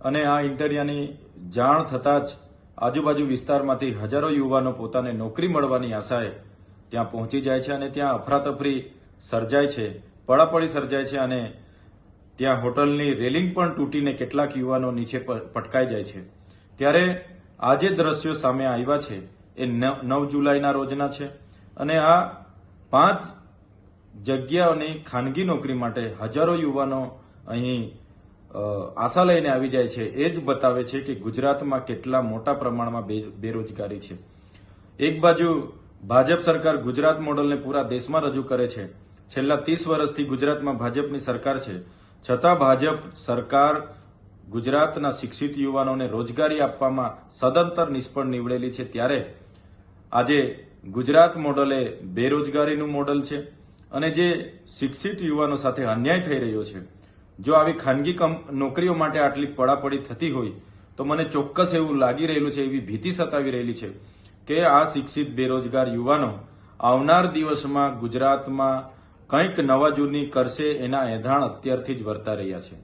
અને આ ઇન્ટરિયાની જાણ થતાં જ આજુબાજુ વિસ્તારમાંથી હજારો યુવાનો પોતાને નોકરી મળવાની આશાએ ત્યાં પહોંચી જાય છે અને ત્યાં અફરાતફરી સર્જાય છે પડાપડી સર્જાય છે અને ત્યાં હોટલની રેલિંગ પણ તૂટીને કેટલાક યુવાનો નીચે પટકાઈ જાય છે. ત્યારે આ જે દ્રશ્યો સામે આવ્યા છે, એ નવ જુલાઈના રોજના છે અને આ પાંચ જગ્યાઓની ખાનગી નોકરી માટે હજારો યુવાનો અહીં આશા લઈને આવી જાય છે. એ જ બતાવે છે કે ગુજરાતમાં કેટલા મોટા પ્રમાણમાં બેરોજગારી છે. એક બાજુ ભાજપ સરકાર ગુજરાત મોડલને પૂરા દેશમાં રજૂ કરે છે. છેલ્લા ત્રીસ વર્ષથી ગુજરાતમાં ભાજપની સરકાર છે. છતાં ભાજપ સરકાર ગુજરાતના શિક્ષિત યુવાનોને રોજગારી આપવામાં સદંતર નિષ્ફળ નીવડેલી છે. ત્યારે આજે ગુજરાત મોડલ એ બેરોજગારીનું મોડલ છે અને જે શિક્ષિત યુવાનો સાથે અન્યાય થઈ રહ્યો છે. જો આવી ખાનગી નોકરીઓ માટે આટલી પડાપડી થતી હોય, તો મને ચોક્કસ એવું લાગી રહેલું છે, એવી ભીતિ સતાવી રહેલી છે કે આ શિક્ષિત, બેરોજગાર યુવાનો આવનાર દિવસમાં ગુજરાતમાં કંઈક નવા જૂની કરશે એના એંધાણ અત્યારથી જ વર્તા રહ્યા છે.